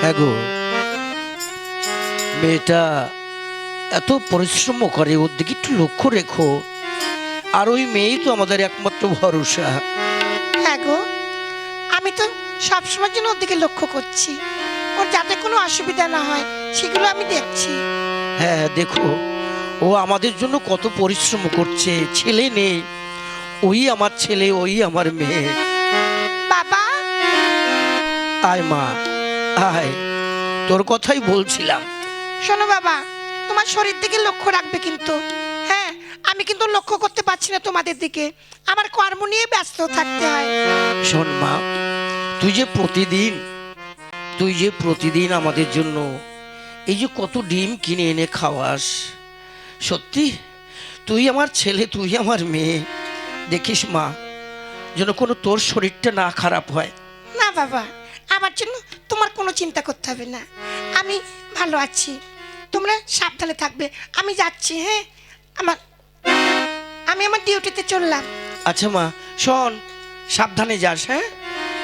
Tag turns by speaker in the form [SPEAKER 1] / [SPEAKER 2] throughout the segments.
[SPEAKER 1] হ্যাঁ গো। মেয়েটা এত পরিশ্রম করে ওর দিকে একটু লক্ষ্য রেখো। আর ওই মেয়েই তো আমাদের একমাত্র ভরসা।
[SPEAKER 2] হ্যাঁ গো আমি তো সবসময় জন্য ওর দিকে লক্ষ্য করছি। ওর যাতে কোনো অসুবিধা না হয় সেগুলো আমি দেখছি।
[SPEAKER 1] হ্যাঁ দেখো ও আমাদের জন্য কত পরিশ্রম করছে ছেলে নেই ওই আমার ছেলে ওই আমার মেয়ে।
[SPEAKER 2] বাবা!
[SPEAKER 1] আয় মা। আয় তোর কথাই বলছিলাম।
[SPEAKER 2] শোনো বাবা তোমার শরীর দিকে লক্ষ্য রাখবে কিন্তু। হ্যাঁ আমি কিন্তু লক্ষ্য করতে পারছি না তোমাদের দিকে। আমার কর্ম নিয়ে ব্যস্ত থাকতে হয়।
[SPEAKER 1] শোন মা তুই যে প্রতিদিন তুই যে প্রতিদিন আমাদের জন্য এই যে কত ডিম কিনে এনে খাওয়াস সত্যি? তুই আমার ছেলে তুই আমার মেয়ে। দেখিস মা যেন কোনো তোর শরীরটা না খারাপ হয়।
[SPEAKER 2] না বাবা আমার জন্য তোমার কোনো চিন্তা করতে হবে না। আমি ভালো আছি। তোমরা সাবধানে থাকবে। আমি যাচ্ছি হ্যাঁ? আমার আমি আমার ডিউটিতে চললাম।
[SPEAKER 1] আচ্ছা মা শোন সাবধানে যাস হ্যাঁ?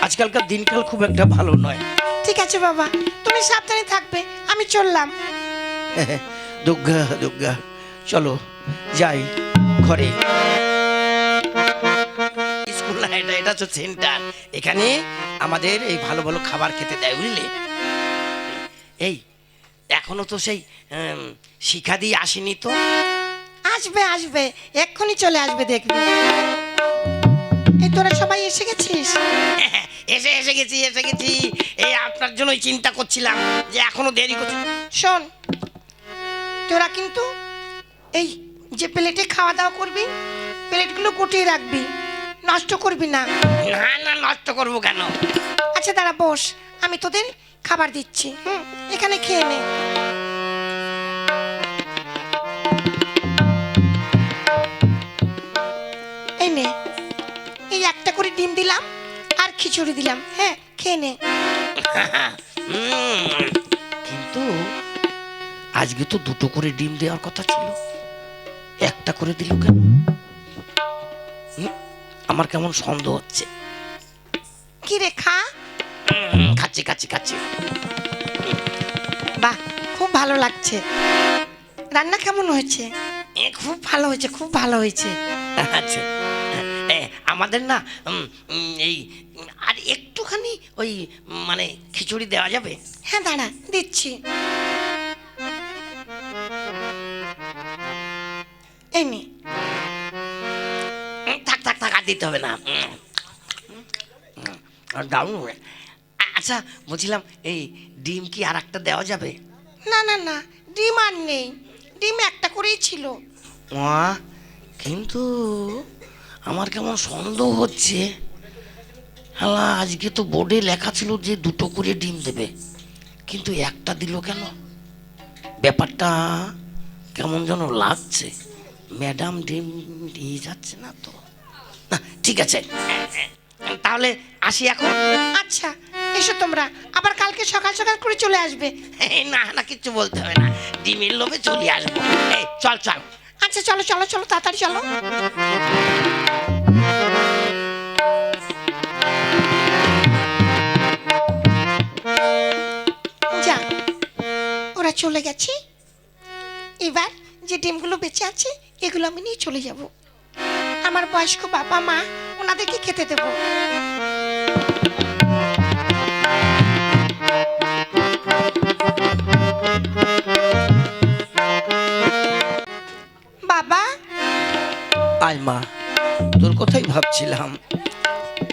[SPEAKER 1] আজকালকার দিনকাল খুব একটা ভালো নয়।
[SPEAKER 2] ঠিক আছে বাবা তুমি সাবধানে থাকবে। আমি চললাম।
[SPEAKER 1] দুর্গা দুর্গা চলো যাই ঘরে। হচ্ছে সেন্টার। এখানে আমাদের এই ভালো ভালো খাবার খেতে দেয় বুঝলে? এই এখনও তো সেই শিখা দিয়ে আসেনি তো?
[SPEAKER 2] আসবে আসবে। এক্ষুনি চলে আসবে দেখবি। এই তোরা সবাই এসে গেছিস?
[SPEAKER 1] এসে এসে গেছি এসে গেছি। এই আপনার জন্যই চিন্তা করছিলাম যে এখনও দেরি করছে।
[SPEAKER 2] শোন তোরা কিন্তু এই যে প্লেটে খাওয়া দাওয়া করবি প্লেটগুলো গুটিয়ে রাখবি। নষ্ট করবি না।
[SPEAKER 1] না না নষ্ট করব কেন?
[SPEAKER 2] আচ্ছা দাঁড়া বস। আমি তোদের খাবার দিচ্ছি হুম? এখানে খেয়ে নে। এই নে। এই একটা করে ডিম দিলাম আর খিচুড়ি দিলাম হ্যাঁ খেয়ে নে।
[SPEAKER 1] কিন্তু আজকে তো দুটো করে ডিম দেওয়ার কথা ছিল। একটা করে দিল কেন? আমার কেমন সন্দেহ হচ্ছে।
[SPEAKER 2] কি রে খা?
[SPEAKER 1] উম, খাচ্ছি খাচ্ছি খাচ্ছি।
[SPEAKER 2] বাহ খুব ভালো লাগছে। রান্না কেমন হয়েছে? এ খুব ভালো হয়েছে খুব ভালো হয়েছে।
[SPEAKER 1] আচ্ছা এ, আমাদের না এই আর একটুখানি ওই মানে খিচুড়ি দেওয়া যাবে?
[SPEAKER 2] হ্যাঁ দাঁড়া দিচ্ছি। এই নে
[SPEAKER 1] উম, থাক থাক থাক আর দিতে হবে না। দারুণ আচ্ছা বলছিলাম এই ডিম কি আর একটা দেওয়া যাবে?
[SPEAKER 2] না না না ডিম আর নেই। ডিম একটা করেই ছিল।
[SPEAKER 1] মা কিন্তু আমার কেমন সন্দেহ হচ্ছে। হ্যাঁ আজকে তো বোর্ডে লেখা ছিল যে দুটো করে ডিম দেবে। কিন্তু একটা দিল কেন? ব্যাপারটা কেমন যেন লাগছে। ম্যাডাম ডিম দিয়ে যাচ্ছে না তো। না ঠিক আছে। তাহলে আসি এখন?
[SPEAKER 2] আচ্ছা এসো তোমরা। আবার কালকে সকাল সকাল করে চলে আসবে।
[SPEAKER 1] না না কিচ্ছু বলতে হবে না। ডিমের লোভে চলে আসব। চল চল।
[SPEAKER 2] আচ্ছা চলো চলো চলো তাড়াতাড়ি চলো। যা ওরা চলে গেছে। এবার যে ডিমগুলো বেঁচে আছে এগুলো আমি নিয়ে চলে যাব। আমার বয়স্ক বাবা মা ওনাদেরকে খেতে দেবো। বাবা
[SPEAKER 1] আয় মা তোর কথাই ভাবছিলাম।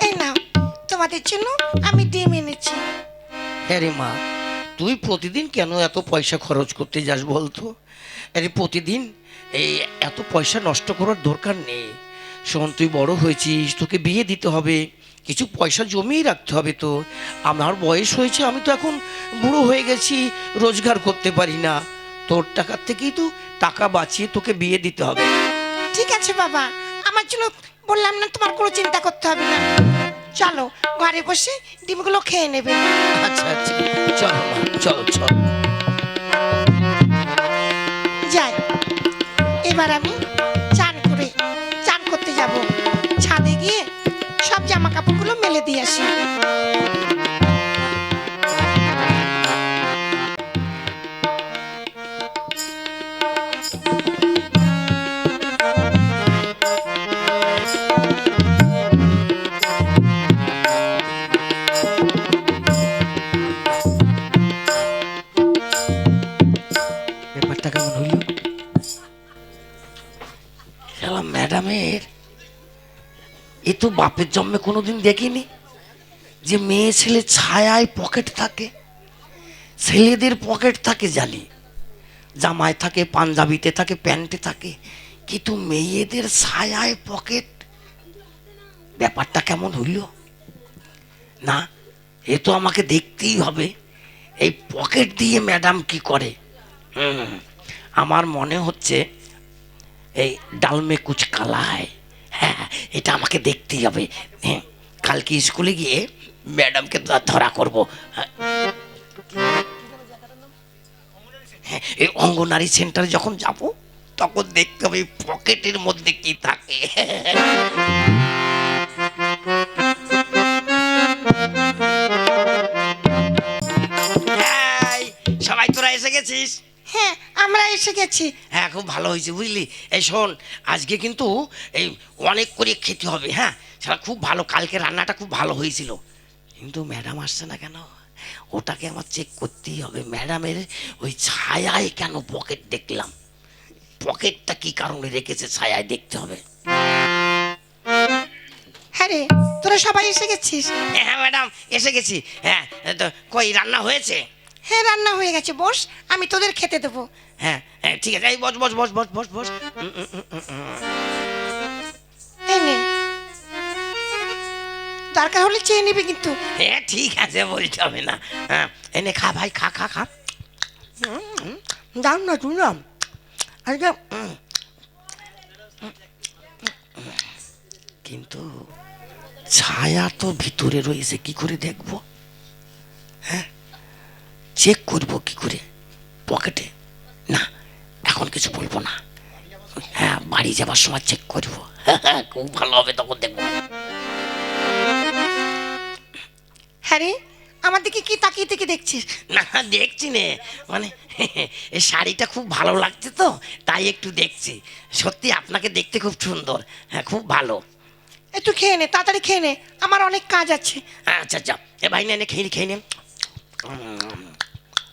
[SPEAKER 2] এই নাও তোমাদের জন্য আমি ডিম এনেছি।
[SPEAKER 1] হ্যাঁ রে মা তুই প্রতিদিন কেন এত পয়সা খরচ করতে যাস বলতো? আরে প্রতিদিন এই এত পয়সা নষ্ট করার দরকার নেই। শোন তুই বড় হয়েছিস তোকে বিয়ে দিতে হবে কিছু পয়সা জমিয়ে রাখতে হবে তো। আমার বয়স হয়েছে আমি তো এখন বুড়ো হয়ে গেছি রোজগার করতে পারি না। তোর টাকার থেকেই তো টাকা বাঁচিয়ে তোকে বিয়ে দিতে হবে।
[SPEAKER 2] ঠিক আছে বাবা আমার জন্য বললাম না তোমার কোনো চিন্তা করতে হবে না। চলো ঘরে বসে ডিমগুলো খেয়ে নেবে।
[SPEAKER 1] আচ্ছা আচ্ছা চলো চলো চলো।
[SPEAKER 2] যাই এবার আমি মেলে দিয়ে আসি ব্যাপারটা কেমন হইল?
[SPEAKER 1] ম্যাডামের এ তো বাপের জন্মে কোনোদিন দেখিনি। যে মেয়ে ছেলে ছায়ায় পকেট থাকে, ছেলেদের পকেট থাকে জানি। জামায় থাকে, পাঞ্জাবিতে থাকে, প্যান্টে থাকে, কিন্তু মেয়েদের ছায়ায় পকেট, ব্যাপারটা কেমন হইল? না, এ তো আমাকে দেখতেই হবে, এই পকেট দিয়ে ম্যাডাম কি করে? আমার মনে হচ্ছে এই ডালমে কুচ কালায়। হ্যাঁ এটা আমাকে দেখতেই হবে। হ্যাঁ কালকে স্কুলে গিয়ে ম্যাডামকে ধরা করব। হ্যাঁ। হ্যাঁ, এই অঙ্গনারী সেন্টারে যখন যাব তখন দেখতে হবে পকেটের মধ্যে কি থাকে। সবাই তোরা এসে গেছিস?
[SPEAKER 2] হ্যাঁ আমরা এসে গেছি।
[SPEAKER 1] হ্যাঁ খুব ভালো হয়েছে বুঝলি? এই শোন আজকে কিন্তু এই অনেক করে খেতে হবে হ্যাঁ? সেটা খুব ভালো কালকে রান্নাটা খুব ভালো হয়েছিল। কিন্তু ম্যাডাম আসছে না কেন? ওটাকে আমার চেক করতেই হবে। ম্যাডামের ওই ছায়ায় কেন পকেট দেখলাম? পকেটটা কি কারণে রেখেছে ছায়ায় দেখতে হবে।
[SPEAKER 2] হ্যাঁ রে তোরা সবাই এসে গেছিস?
[SPEAKER 1] হ্যাঁ ম্যাডাম এসে গেছি। হ্যাঁ তো কই রান্না হয়েছে?
[SPEAKER 2] হ্যাঁ রান্না হয়ে গেছে বস আমি তোদের খেতে দেবো।
[SPEAKER 1] হ্যাঁ হ্যাঁ ঠিক আছে এই বস বস বস বস বস বস।
[SPEAKER 2] এই নে। দরকার হলে চেয়ে নিবি কিন্তু।
[SPEAKER 1] হ্যাঁ ঠিক আছে বলতে হবে না। হ্যাঁ এনে খা ভাই খা খা খা। দাম না তুই না আজকে। কিন্তু ছায়া তো ভিতরে রয়েছে কি করে দেখব? হ্যাঁ? চেক করব কি করে? পকেটে? না এখন কিছু বলব না। হ্যাঁ বাড়ি যাবার সময় চেক করব। খুব ভালো হবে তখন দেখব।
[SPEAKER 2] হ্যাঁ রে আমার দিকে কি তাকিয়ে থেকে দেখছিস?
[SPEAKER 1] না দেখছি নে। মানে এই শাড়িটা খুব ভালো লাগছে তো তাই একটু দেখছি। সত্যি আপনাকে দেখতে খুব সুন্দর। হ্যাঁ খুব ভালো।
[SPEAKER 2] একটু খেয়ে নে তাড়াতাড়ি খেয়ে নে। আমার অনেক কাজ আছে।
[SPEAKER 1] আচ্ছা আচ্ছা এ ভাই নে খেয়ে নে, খেয়ে নে।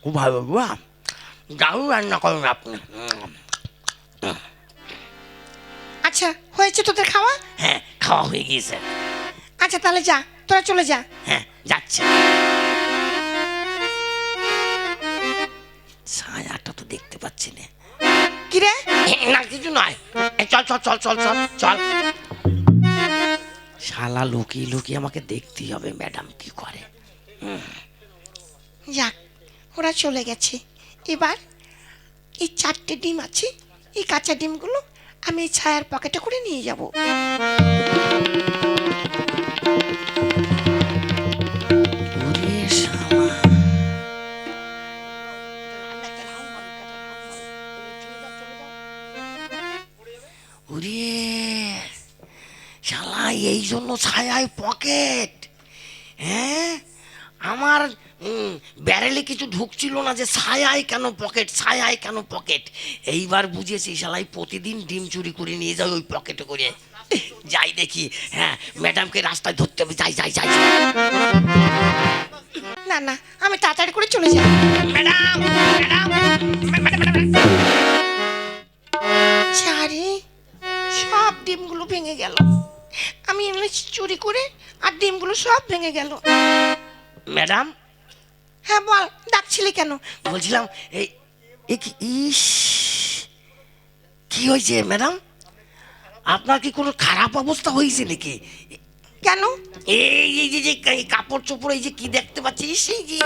[SPEAKER 1] খুব ভালো বাবা দারুণ রান্না করেন আপনি
[SPEAKER 2] আচ্ছা হয়েছে তোদের খাওয়া?
[SPEAKER 1] হ্যাঁ খাওয়া হয়ে গিয়েছে।
[SPEAKER 2] আচ্ছা তাহলে যা তোরা চলে যা।
[SPEAKER 1] হ্যাঁ যাচ্ছে। ছায়াটা তো দেখতে পাচ্ছি না।
[SPEAKER 2] কি রে?
[SPEAKER 1] না কিছু নয়। চল চল চল চল চল চল। শালা লুকিয়ে লুকিয়ে আমাকে দেখতেই হবে ম্যাডাম কি করে।
[SPEAKER 2] যাক ওরা চলে গেছে এবার এই চারটে ডিম আছে, এই কাঁচা ডিমগুলো আমি ছায়ার পকেটে করে নিয়ে যাব।
[SPEAKER 1] এই জন্য ছায়ায় পকেট হ্যাঁ আমার ব্যারেলে কিছু ঢুকছিল না যে ছায়ায় কেন পকেট ছায়ায় কেন পকেট? এইবার বুঝেছি শালাই প্রতিদিন ডিম চুরি করে নিয়ে যাবে ওই পকেটে করে। যাই দেখি হ্যাঁ ম্যাডামকে রাস্তায় ধরতে হবে যাই যাই যাই। যাই।
[SPEAKER 2] না না আমি তাড়াতাড়ি করে চলে যাই।
[SPEAKER 1] ম্যাডাম ম্যাডাম
[SPEAKER 2] চারে সব ডিমগুলো ভেঙে গেল। আমি এনেছি চুরি করে আর ডিমগুলো সব ভেঙে গেল।
[SPEAKER 1] ম্যাডাম
[SPEAKER 2] হ্যাঁ বল ডাকছিলি কেন?
[SPEAKER 1] বলছিলাম এই কি ইস কি হয়েছে ম্যাডাম? আপনার কি কোনো খারাপ অবস্থা হয়েছে নাকি?
[SPEAKER 2] কেন?
[SPEAKER 1] এই এই যে যে কাপড় চোপড় এই যে কি দেখতে পাচ্ছিস এই যে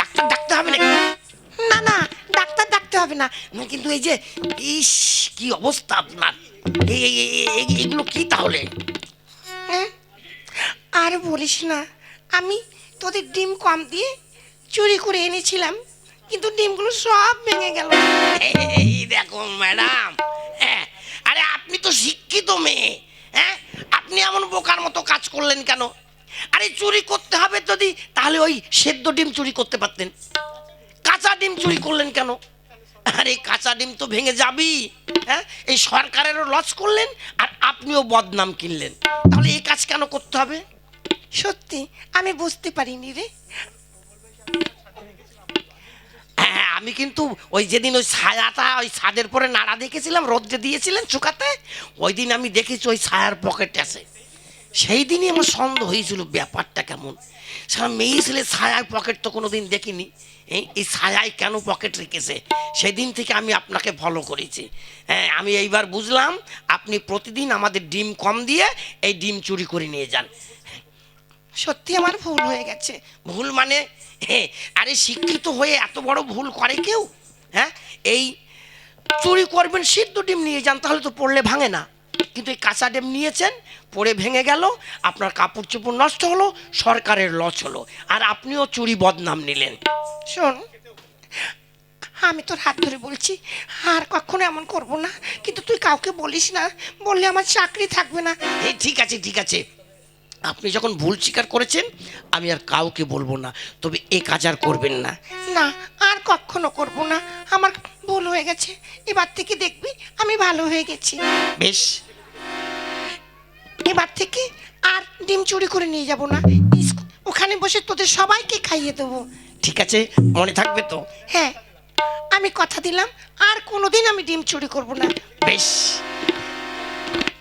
[SPEAKER 1] ডাক্তার ডাকতে হবে নাকি?
[SPEAKER 2] না না ডাক্তার ডাকতে হবে না।
[SPEAKER 1] কিন্তু এই যে ইস কি অবস্থা আপনার? এগুলো কি তাহলে?
[SPEAKER 2] আর বলিস না, আমি তোদের ডিম কম দিয়ে চুরি করে এনেছিলাম, কিন্তু ডিমগুলো সব ভেঙে গেল।
[SPEAKER 1] এই দেখো ম্যাডাম হ্যাঁ আরে আপনি তো শিক্ষিত মেয়ে হ্যাঁ আপনি এমন বোকার মতো কাজ করলেন কেন? আরে চুরি করতে হবে যদি, তাহলে ওই সেদ্ধ ডিম চুরি করতে পারতেন। কাঁচা ডিম চুরি করলেন কেন? আরে কাঁচা ডিম তো ভেঙে যাবি হ্যাঁ এই সরকারেরও লস করলেন, আর আপনিও বদনাম কিনলেন। তাহলে এই কাজ কেন করতে হবে?
[SPEAKER 2] সত্যি, আমি বুঝতে পারিনি রে।
[SPEAKER 1] হ্যাঁ আমি কিন্তু ওই যেদিন ওই ছায়াটা, ওই ছাদের পরে নাড়া দেখেছিলাম, রোদ্রে দিয়েছিলেন শুকাতে ওই দিন আমি দেখেছি ওই ছায়ার পকেট আছে। সেই দিনই আমার সন্দেহ হয়েছিল ব্যাপারটা কেমন। সারা মেয়ে ছেলে ছায়ার পকেট তো কোনো দিন দেখিনি। এই ছায়ায় কেন পকেট রেখেছে? সেদিন থেকে আমি আপনাকে ফলো করেছি। হ্যাঁ আমি এইবার বুঝলাম, আপনি প্রতিদিন আমাদের ডিম কম দিয়ে এই ডিম চুরি করে নিয়ে যান।
[SPEAKER 2] সত্যি আমার ভুল হয়ে গেছে।
[SPEAKER 1] ভুল মানে আরে শিক্ষিত হয়ে এত বড় ভুল করে কেউ? হ্যাঁ? এই চুরি করবেন সিদ্ধ ডিম নিয়ে যান তাহলে তো পড়লে ভাঙে না। কিন্তু এই কাঁচা ডিম নিয়েছেন পড়ে ভেঙে গেল আপনার কাপড় চোপড় নষ্ট হলো সরকারের লস হলো আর আপনিও চুরি বদনাম নিলেন।
[SPEAKER 2] শোন আমি তোর হাত ধরে বলছি আর কখনো এমন করব না কিন্তু তুই কাউকে বলিস না বললে আমার চাকরি থাকবে না।
[SPEAKER 1] এই ঠিক আছে ঠিক আছে। আপনি যখন ভুল স্বীকার করেছেন আমি আর কাউকে বলব না। তবে এ কাজ আর করবেন না।
[SPEAKER 2] না আর কখনো করব না। আমার ভুল হয়ে গেছে। এবার থেকে দেখবি আমি ভালো হয়ে গেছি।
[SPEAKER 1] বেশ।
[SPEAKER 2] এবার থেকে আর ডিম চুরি করে নিয়ে যাব না। ওখানে বসে তোদের সবাইকে খাইয়ে দেবো।
[SPEAKER 1] ঠিক আছে মনে থাকবে তো?
[SPEAKER 2] হ্যাঁ আমি কথা দিলাম আর কোনোদিন আমি ডিম চুরি করব না।
[SPEAKER 1] বেশ।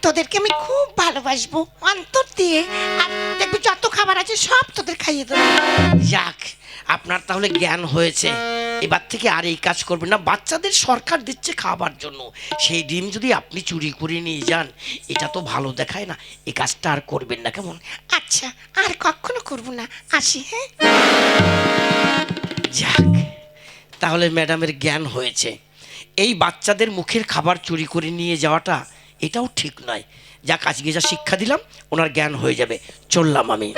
[SPEAKER 2] তোদেরকে আমি খুব ভালোবাসবো। অন্তর দিয়ে। আর দেখবি যত খাবার আছে সব তোদের খাইয়ে দেবো।
[SPEAKER 1] যাক আপনার তাহলে জ্ঞান হয়েছে। এবার থেকে আর এই কাজ করবেন না। বাচ্চাদের সরকার দিচ্ছে খাবার জন্য। সেই ডিম যদি আপনি চুরি করে নিয়ে যান এটা তো ভালো দেখায় না। এই কাজটা আর করবেন না কেমন?
[SPEAKER 2] আচ্ছা আর কখনো করব না। আসি হ্যাঁ?
[SPEAKER 1] যাক তাহলে ম্যাডামের জ্ঞান হয়েছে। এই বাচ্চাদের মুখের খাবার চুরি করে নিয়ে যাওয়াটা এটাও ঠিক নয়। যা যাক গিয়ে যা শিক্ষা দিলাম, ওনার জ্ঞান হয়ে যাবে। চললাম আমি।